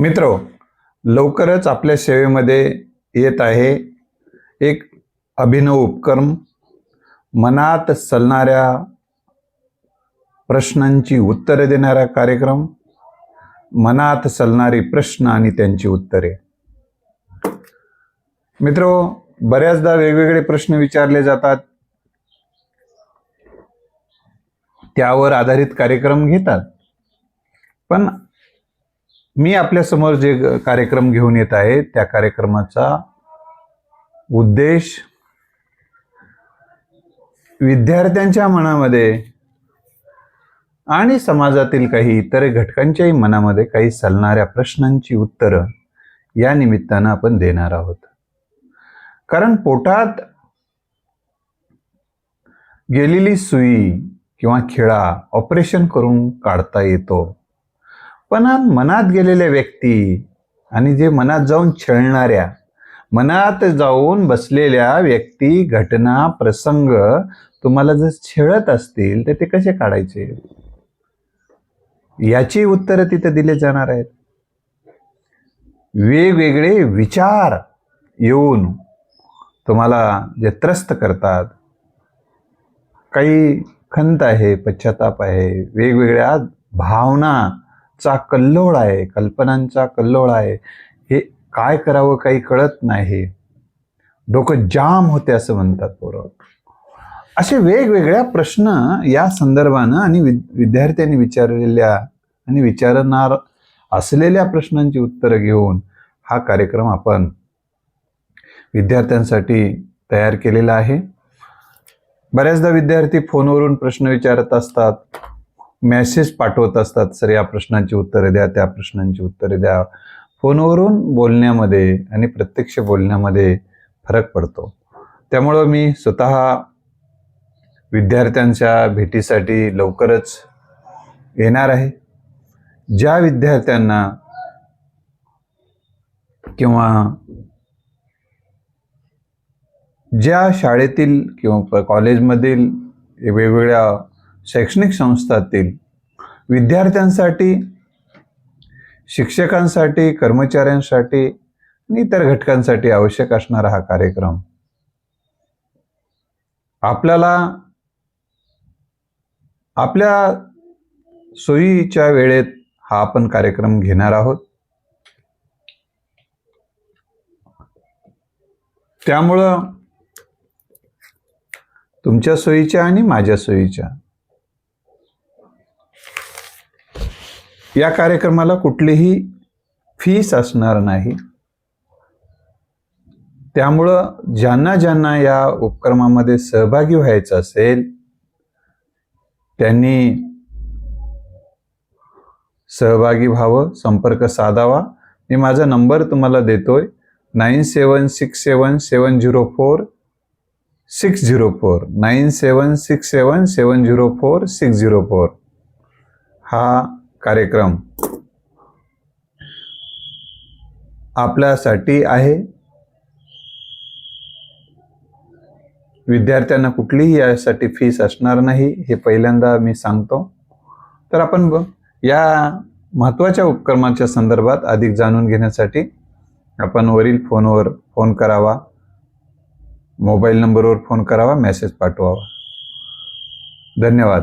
मित्र लवकरच आपल्या सेवेमध्ये येत आहे एक अभिनव उपक्रम. मनात चलणाऱ्या प्रश्नांची उत्तरे देणारा कार्यक्रम मनात सलणारी प्रश्न आणि त्यांची उत्तरे. मित्र बऱ्याचदा वेगवेगळे प्रश्न विचारले जातात. त्यावर आधारित कार्यक्रम घेतात. पण मी आपल्यासमोर जे कार्यक्रम घेऊन येत आहे त्या कार्यक्रमाचा उद्देश विद्यार्थ्यांच्या मनामध्ये आणि समाजातील काही इतर घटकांच्याही मनामध्ये काही चालणाऱ्या प्रश्नांची उत्तरं या निमित्तानं आपण देणार आहोत. कारण पोटात गेलेली सुई किंवा खिळा ऑपरेशन करून काढता येतो. पण मनात गेलेल्या व्यक्ती आणि जे मनात जाऊन छळणाऱ्या मनात जाऊन बसलेल्या व्यक्ती घटना प्रसंग तुम्हाला जर छेळत असतील तर ते कसे काढायचे? याची उत्तरं तिथे दिले जाणार आहेत. वेगवेगळे विचार येऊन तुम्हाला जे त्रस्त करतात काही खंत आहे पश्चाताप आहे वेगवेगळ्या भावना चा कल्लोळ आहे कल्पनांचा कल्लोळ आहे. हे काय करावं काही कळत नाही. डोकं जाम होते असं म्हणतात पोरं. असे वेगवेगळ्या प्रश्न या संदर्भानं आणि विद्यार्थ्यांनी विचारलेल्या आणि विचारणार असलेल्या प्रश्नांची उत्तरं घेऊन हा कार्यक्रम आपण विद्यार्थ्यांसाठी तयार केलेला आहे. बऱ्याचदा विद्यार्थी फोनवरून प्रश्न विचारत असतात. मेसेज पाठवत असतात सर या प्रश्नांची उत्तरे द्या त्या प्रश्नांची उत्तरे द्या. फोनवरून बोलण्यामध्ये आणि प्रत्यक्ष बोलण्यामध्ये फरक पडतो. त्यामुळं मी स्वतः विद्यार्थ्यांच्या भेटीसाठी लवकरच येणार आहे. ज्या विद्यार्थ्यांना किंवा ज्या शाळेतील किंवा कॉलेजमधील वेगवेगळ्या शैक्षणिक संस्थातील विद्यार्थ्यांसाठी शिक्षकांसाठी कर्मचाऱ्यांसाठी आणि इतर घटकांसाठी आवश्यक असणारा हा कार्यक्रम. आपल्याला आपल्या सोयीच्या वेळेत हा आपण कार्यक्रम घेणार आहोत. त्यामुळं तुमच्या सोयीच्या आणि माझ्या सोयीच्या. या कार्यक्रमाला कुठलीही फीस असणार नाही. त्यामुळं ज्यांना ज्यांना या उपक्रमामध्ये सहभागी व्हायचं असेल त्यांनी सहभागी व्हावं संपर्क साधावा. मी माझा नंबर तुम्हाला देतोय nine seven six seven seven zero four six zero four. Nine seven six seven seven zero four six zero four. हा कार्यक्रम आपल्यासाठी आहे. विद्यार्थ्यांना कुठलीही यासाठी फीस असणार नाही हे पहिल्यांदा मी सांगतो. तर आपण या महत्त्वाच्या उपक्रमाच्या संदर्भात अधिक जाणून घेण्यासाठी आपण वरील फोनवर फोन करावा मोबाईल नंबरवर फोन करावा मेसेज पाठवावा. धन्यवाद.